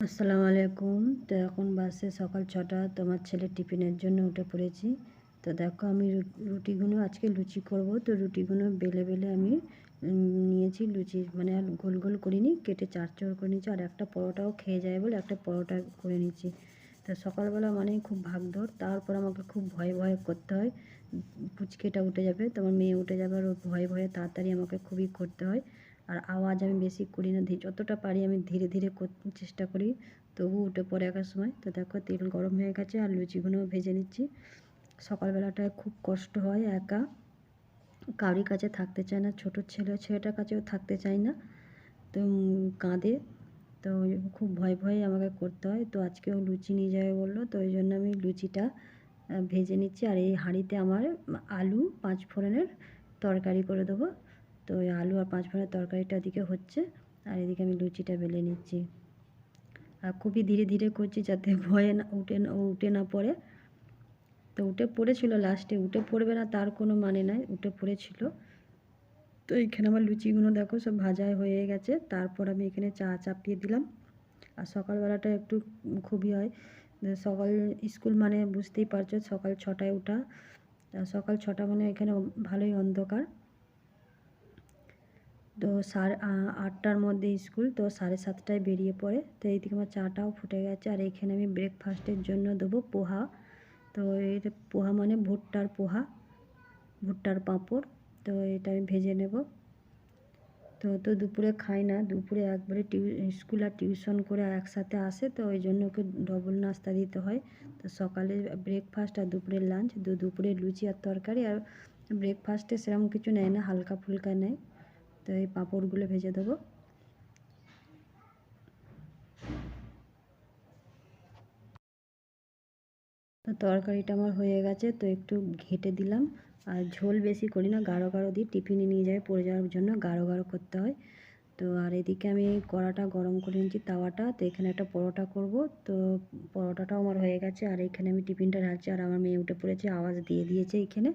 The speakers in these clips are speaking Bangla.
আসসালামু আলাইকুম। তো এখন বাসে সকাল ছটা। তোমার ছেলে টিফিনের জন্য উঠে পড়েছি। তো দেখো আমি রুটিগুলো আজকে লুচি করব। তো রুটিগুলো বেলে বেলে আমি নিয়েছি লুচি। মানে আর গোল গোল করিনি, কেটে চার চোর করে নিয়েছি। আর একটা পরোটাও খেয়ে যায় বলে একটা পরোটা করে নিয়েছি। তো সকালবেলা মানে খুব ভাগদৌড়। তারপর আমাকে খুব ভয়ে ভয়ে করতে হয়। পুচকেটা উঠে যাবে, তোমার মেয়ে উঠে যাবে। আর ভয়ে ভয়ে তাড়াতাড়ি আমাকে খুবই করতে হয়। আর আওয়াজ আমি বেশি করি না যতটা পারি আমি ধীরে ধীরে চেষ্টা করি। তবু উঠে পড়ে একার সময়। তো দেখো, তেল গরম হয়ে গেছে আর লুচিগুলোও ভেজে নিচ্ছি। সকালবেলাটায় খুব কষ্ট হয় একা। কারোর কাছে থাকতে চায় না, ছোটো ছেলে ছেলেটার কাছেও থাকতে চায় না। তো কাঁদে। তো খুব ভয় ভয়ে আমাকে করতে হয়। তো আজকেও লুচি নিয়ে যাবে বলল। তো ওই জন্য আমি লুচিটা ভেজে নিচ্ছি। আর এই হাঁড়িতে আমার আলু পাঁচ ফোড়নের তরকারি করে দেবো। তো ওই আলু আর পাঁচ ফোড়নের তরকারিটা ওদিকে হচ্ছে, আর এদিকে আমি লুচিটা বেলে নিচ্ছি। আর খুবই ধীরে ধীরে করছি যাতে ভয়ে না উঠে না উঠে না পড়ে। তো উঠে পড়েছিল লাস্টে উঠে পড়বে না তার কোনো মানে নাই, উঠে পড়েছিল। তো এইখানে আমার লুচিগুলো দেখো সব ভাজা হয়ে গেছে, তারপর আমি এখানে চা চাপিয়ে দিলাম। আর সকালবেলাটা একটু খুবই হয় সকাল স্কুল মানে বুঝতেই পারছ সকাল ছটায় ওঠা। সকাল ছটা মানে এখানে ভালোই অন্ধকার। তো সাড়ে আটটার মধ্যে স্কুল তো সাড়ে সাতটায় বেরিয়ে পড়ে। তো এইদিকে আমার চাটাও ফুটে গেছে আর এখানে আমি ব্রেকফাস্টের জন্য দেবো পোহা। তো এটা পোহা মানে ভুট্টার পোহা, ভুট্টার পাঁপড়। তো এটা আমি ভেজে নেব। তো তো দুপুরে খাই না, দুপুরে একবারে স্কুল আর টিউশন করে একসাথে আসে। তো ওই জন্য ওকে ডবল নাস্তা দিতে হয়। তো সকালে ব্রেকফাস্ট আর দুপুরের লাঞ্চ দু, দুপুরে লুচি আর তরকারি। আর ব্রেকফাস্টে সেরকম কিছু নেয় না হালকা ফুলকা নেয়। তো এই পাঁপড়গুলো ভেজে দেবো। তো তরকারিটা আমার হয়ে গেছে, তো একটু ঘেঁটে দিলাম। আর ঝোল বেশি করি না, গাঢ় গাঢ় দিই টিফিনে নিয়ে যাই পড়ে যাওয়ার জন্য গাঢ় গাঢ় করতে হয়। তো আর এদিকে আমি কড়াটা গরম করে নিয়েছি, তাওয়াটা। তো এখানে একটা পরোটা করব, তো পরোটাটাও আমার হয়ে গেছে। আর এখানে আমি টিফিনটা ঢালছি, আর আমার মেয়ে উঠে পড়েছে, আওয়াজ দিয়ে দিয়েছে এখানে।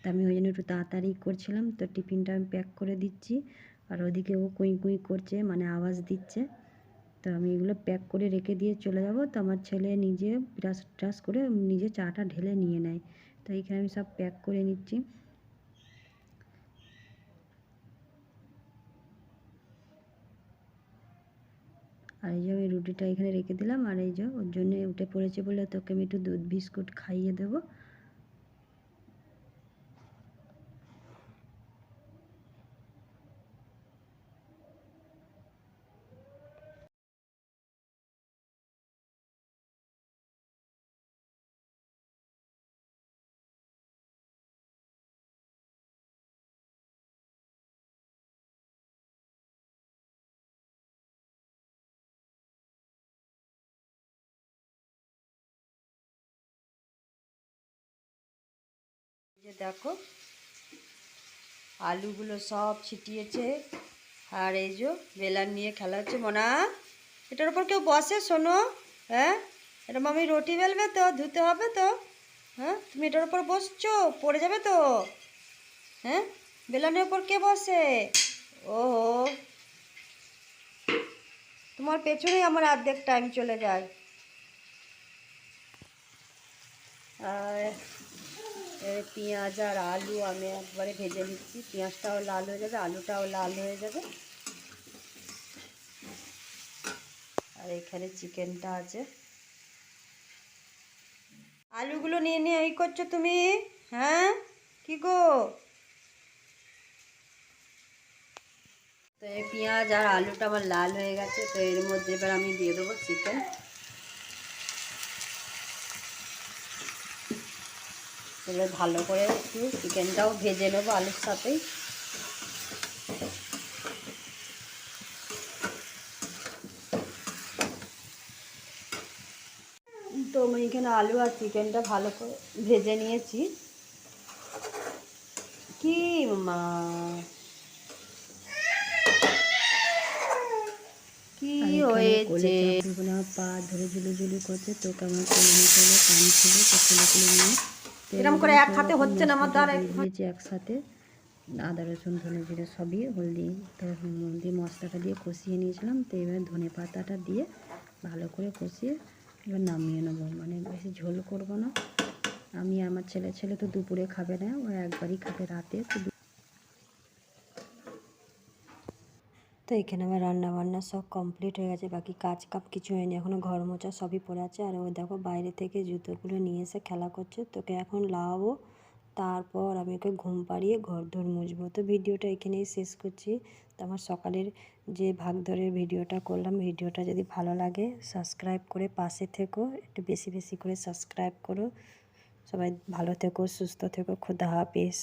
তো আমি ওই জন্য একটু তাড়াতাড়ি করছিলাম, তো টিফিনটা আমি প্যাক করে দিচ্ছি। আর ওদিকে ও কুই কুই করছে মানে আওয়াজ দিচ্ছে। তো আমি এগুলো প্যাক করে রেখে দিয়ে চলে যাব। তো আমার ছেলে নিজে ব্রাশ ট্রাশ করে নিজে চাটা ঢেলে নিয়ে নেয়। তো এইখানে আমি সব প্যাক করে নিচ্ছি। আর এই যে আমি রুটিটা এখানে রেখে দিলাম। আর এই যে ওর জন্য উঠে পড়েছে বলে তোকে আমি একটু দুধ বিস্কুট খাইয়ে দেবো। যে দেখো, আলুগুলো সব ছিটিয়েছে, আর এই যে বেলার নিয়ে খেলা হচ্ছে। মনা, এটার উপর কেউ বসে? শোনো হ্যাঁ? এটা মামি রুটি বেলবে তো, ধুতে হবে তো হ্যাঁ? তুমি এটার উপর বসছো, পড়ে যাবে তো হ্যাঁ? বেলানের উপর কে বসে? ওহো। তোমার পেছনেই আমার অর্ধেক টাইম চলে যায়। আর পেঁয়াজ আর আলু আমি একবারে ভেজে নিচ্ছি। পেঁয়াজটাও লাল হয়ে যাবে, আলুটাও লাল হয়ে যাবে। আর এখানে চিকেনটা আছে। আলুগুলো নিয়ে নিয়ে এই করছ তুমি? হ্যাঁ? কি গো? তো এই পেঁয়াজ আর আলুটা আমার লাল হয়ে গেছে, তো এর মধ্যে এবার আমি দিয়ে দেবো চিকেন। এবার ভালো করে একটু চিকেনটাও ভেজে নেব আলুর সাথেই। তো আমি এখানে আলু আর চিকেনটা ভালো করে ভেজে নিয়েছি। কি মা? কি হয়েছে? পা ধরে ঝুলি ঝুলি করছে তো কেমন কোলে হলো কান ছিল তো কোলে নিয়ে। এরকম করে এক হাতে হচ্ছে না আমার দ্বারা একসাথে আদা, রসুন, ধনে জিরে সবই হলদি, তো হলদি মশলাটা দিয়ে কষিয়ে নিয়েছিলাম, তো এবার ধনে পাতাটা দিয়ে ভালো করে কষিয়ে এবার নামিয়ে নেব। মানে বেশি ঝোল করব না। আমি আমার ছেলে ছেলে তো দুপুরে খাবে না, ও একবারই খাবে রাতে, তো তো এখানে আমার রান্না বান্না সব কমপ্লিট হয়ে গেছে, বাকি কাজ কাপ কিছু হয়নি। এখনও ঘর মোছা সবই পড়ে আছে। আর ওই দেখো বাইরে থেকে জুতোগুলো নিয়ে এসে খেলা করছে। তোকে এখন লাগাবো তারপর আমি ওকে ঘুম পাড়িয়ে ঘর দোর মুছবো। তো ভিডিওটা এখানেই শেষ করছি। তো আমার সকালের যে ভাগ ধরের ভিডিওটা করলাম, ভিডিওটা যদি ভালো লাগে সাবস্ক্রাইব করে পাশে থেকো। একটু বেশি বেশি করে সাবস্ক্রাইব করো। সবাই ভালো থেকো, সুস্থ থেকো। খুদা হাফেজ।